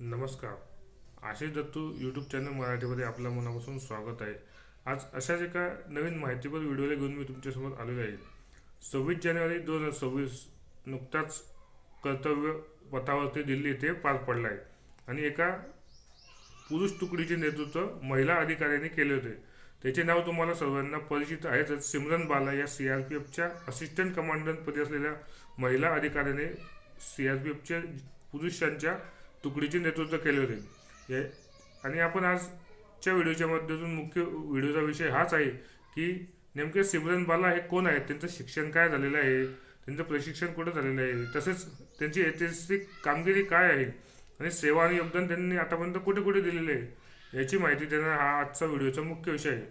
नमस्कार. Ashish Dattu YouTube channel मराठीमध्ये आपल्या मनापासून स्वागत आहे. आज अशाच एका नवीन माहितीपर व्हिडिओला घेऊन मी तुमच्यासमोर आलेलो आहे. सव्वीस जानेवारी दोन हजार सव्वीस नुकताच कर्तव्य पथावरती दिल्ली येथे पार पडला आहे. आणि एका पुरुष तुकडीचे नेतृत्व महिला अधिकाऱ्यांनी केले होते. त्याचे नाव तुम्हाला सर्वांना परिचित आहेतच सिमरन बाला या सी आर पी एफच्या असिस्टंट कमांडंटपदी असलेल्या महिला अधिकाऱ्याने सी आर पी एफच्या पुरुषांच्या तुकडीचे नेतृत्व केले होते. हे आणि आपण आजच्या व्हिडिओच्या माध्यमातून मुख्य व्हिडिओचा विषय हाच आहे की नेमके सिमरन बाला हे कोण आहेत? त्यांचं शिक्षण काय झालेलं आहे? त्यांचं प्रशिक्षण कुठं झालेलं आहे? तसेच त्यांची ऐतिहासिक कामगिरी काय आहे? आणि सेवा आणि योगदान त्यांनी आतापर्यंत कुठे कुठे दिलेले आहे? याची माहिती देणं हा आजचा व्हिडिओचा मुख्य विषय आहे.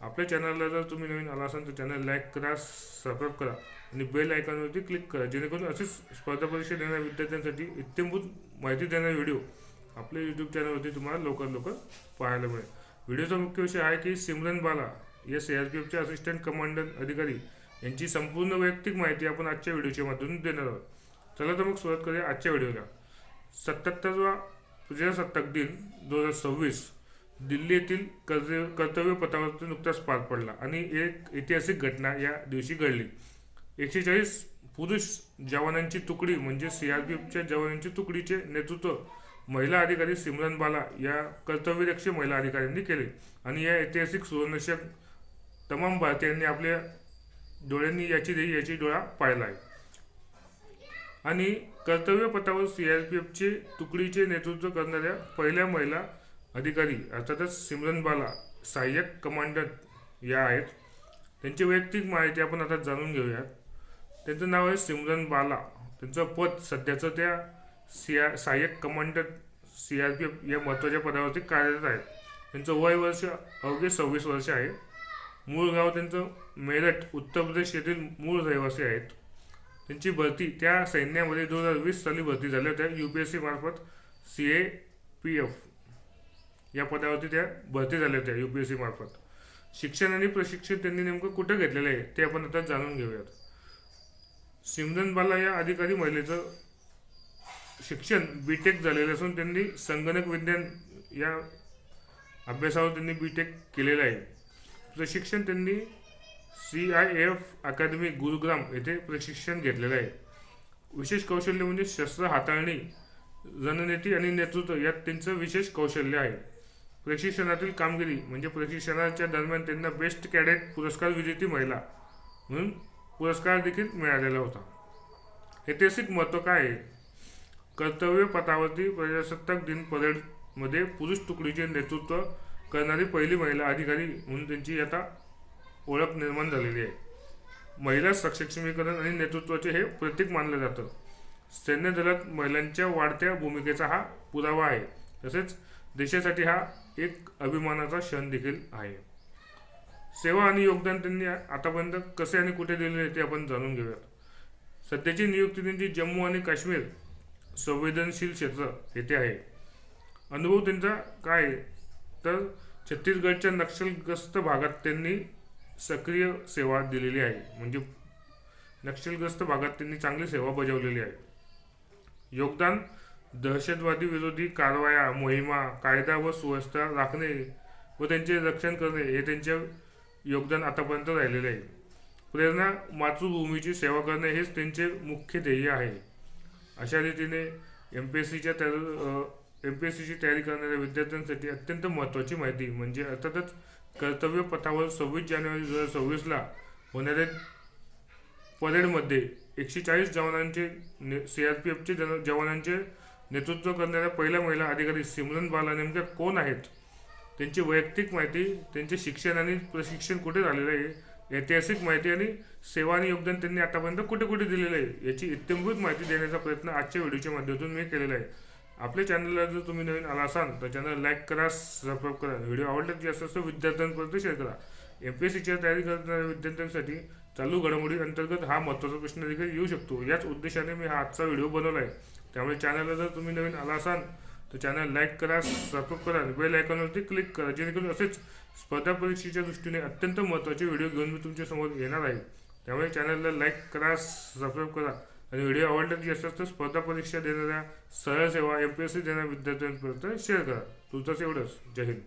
आपल्या चॅनलला जर तुम्ही नवीन आला असाल तर चॅनल लाईक करा सबस्क्राईब करा आणि बेल आयकॉनवरती क्लिक करा. जेणेकरून असेच स्पर्धा परीक्षा देणाऱ्या विद्यार्थ्यांसाठी इत्यंभूत माहिती देणारे व्हिडिओ आपल्या यूट्यूब चॅनलवरती तुम्हाला लवकर लवकर पाहायला मिळेल. व्हिडिओचा मुख्य विषय आहे की सिमरन बाला या सी आर पी एफचे असिस्टंट कमांडर अधिकारी यांची संपूर्ण वैयक्तिक माहिती आपण आजच्या व्हिडिओच्या माध्यमातून देणार आहोत. चला तर मग सुरुवात करूया आजच्या व्हिडिओला सत्याहत्तरवा प्रजासत्ताक दिन दोन हजार सव्वीस. दिल्ली येथील कर्तव्य कर्तव्य नुकताच पार पडला आणि एक ऐतिहासिक घटना या दिवशी घडली. एकशे चाळीस पुरुष जवानांची तुकडी म्हणजे सी आर पी एफच्या जवानांची तुकडीचे नेतृत्व महिला अधिकारी सिमरन बाला या कर्तव्यदक्ष महिला अधिकाऱ्यांनी केले आणि या ऐतिहासिक सुवर्णशक तमाम भारतीयांनी आपल्या डोळ्यांनी याची देही याची डोळा पाहिला आहे. आणि कर्तव्य पथावर सी आर पी एफचे तुकडीचे नेतृत्व करणाऱ्या पहिल्या महिला अधिकारी अर्थातच सिमरन बाला सहाय्यक कमांडंट या आहेत. त्यांची वैयक्तिक माहिती आपण आता जाणून घेऊयात. त्यांचं नाव आहे सिमरन बाला त्यांचं पद सध्याचं त्या सी आर सहाय्यक commandant C R P F या महत्त्वाच्या पदावरती कार्यरत आहेत. त्यांचं वय वर्ष अवघे सव्वीस वर्ष आहे. मूळ गाव त्यांचं मेरठ उत्तर प्रदेश येथील मूळ रहिवासी आहेत. त्यांची भरती त्या सैन्यामध्ये दोन हजार वीस साली भरती झाल्या होत्या यू पी एस सीमार्फत सी ए पी एफ. या पदावरती त्या भरती झाल्या होत्या यू पी एस सी मार्फत. शिक्षण आणि प्रशिक्षण त्यांनी नेमकं कुठं घेतलेलं आहे ते आपण आता जाणून घेऊयात. सिमरन बाला या अधिकारी महिलेचं शिक्षण बी टेक झालेलं असून त्यांनी संगणक विज्ञान या अभ्यासावर त्यांनी बी टेक केलेलं आहे. प्रशिक्षण त्यांनी C I F academy Gurugram येथे प्रशिक्षण घेतलेलं आहे. विशेष कौशल्य म्हणजे शस्त्र हाताळणी रणनीती आणि नेतृत्व यात त्यांचं विशेष कौशल्य आहे. प्रशिक्षणातील कामगिरी म्हणजे प्रशिक्षणाच्या दरम्यान त्यांना बेस्ट कॅडेट पुरस्कार विजेती महिला म्हणून पुरस्कार देखील मिळालेला होता. ऐतिहासिक महत्त्व काय आहे? कर्तव्य पथावरती प्रजासत्ताक दिन परेडमध्ये पुरुष तुकडीचे नेतृत्व करणारी पहिली महिला अधिकारी म्हणून त्यांची आता ओळख निर्माण झालेली आहे. महिला सक्षमीकरण आणि नेतृत्वाचे हे प्रतीक मानलं जातं. सैन्य दलात महिलांच्या वाढत्या भूमिकेचा हा पुरावा आहे. तसेच देशासाठी हा एक अभिमानाचा क्षण देखील आहे. सेवा आणि योगदान त्यांनी आतापर्यंत कसे आणि कुठे दिलेले ते आपण जाणून घेऊयात. सध्याची नियुक्ती त्यांची जम्मू आणि काश्मीर संवेदनशील क्षेत्र येथे आहे. अनुभव त्यांचा काय आहे? तर छत्तीसगडच्या नक्षलग्रस्त भागात त्यांनी सक्रिय सेवा दिलेली आहे. म्हणजे नक्षलग्रस्त भागात त्यांनी चांगली सेवा बजावलेली आहे. योगदान दहशतवादी विरोधी कारवाया मोहिमा कायदा व सुव्यवस्था राखणे व त्यांचे रक्षण करणे हे त्यांचे योगदान आतापर्यंत राहिलेले आहे. प्रेरणा मातृभूमीची सेवा करणे हेच त्यांचे मुख्य ध्येय आहे. अशा रीतीने एम पी एस सीच्या तयार एम पी एस सीची तयारी करणाऱ्या विद्यार्थ्यांसाठी अत्यंत महत्त्वाची माहिती म्हणजे अर्थातच कर्तव्य पथावर सव्वीस जानेवारी दोन हजार सव्वीसला होणाऱ्या परेडमध्ये एकशे चाळीस जवानांचे सी आर पी एफचे जन जवानांचे नेतृत्व करणाऱ्या पहिल्या महिला अधिकारी सिमरन बाला नेमक्या कोण आहेत? त्यांची वैयक्तिक माहिती त्यांचे शिक्षण आणि प्रशिक्षण कुठे झालेलं आहे? ऐतिहासिक माहिती आणि सेवा आणि योगदान त्यांनी आतापर्यंत कुठे कुठे दिलेलं आहे? याची इत्यंभूत माहिती देण्याचा प्रयत्न आजच्या व्हिडिओच्या माध्यमातून मी केलेला आहे. आपल्या चॅनलला जर तुम्ही नवीन आला असाल तर चॅनल लाईक करा सबस्क्राईब करा. व्हिडिओ आवडला जास्त असं विद्यार्थ्यांपर्यंत शेअर करा. एम पी एस सीच्या तयारी करणाऱ्या विद्यार्थ्यांसाठी चालू घडामोडी अंतर्गत हा महत्त्वाचा प्रश्न देखील येऊ शकतो. याच उद्देशाने मी हा आजचा व्हिडिओ बनवला आहे. त्यामुळे चॅनलला जर तुम्ही नवीन आला असाल तर चॅनल लाईक करा सबस्क्राईब करा बेल आयकॉनवरती क्लिक करा जेणेकरून असेच स्पर्धा परीक्षेच्या दृष्टीने अत्यंत महत्त्वाचे व्हिडिओ घेऊन मी तुमच्यासमोर येणार आहे. त्यामुळे चॅनलला लाईक करा सबस्क्राईब करा आणि व्हिडिओ आवडला असेल तर स्पर्धा परीक्षा देणाऱ्या सरळ सेवा एम पी एस सी देणाऱ्या विद्यार्थ्यांपर्यंत शेअर करा. तुमचं एवढंच जय हिंद.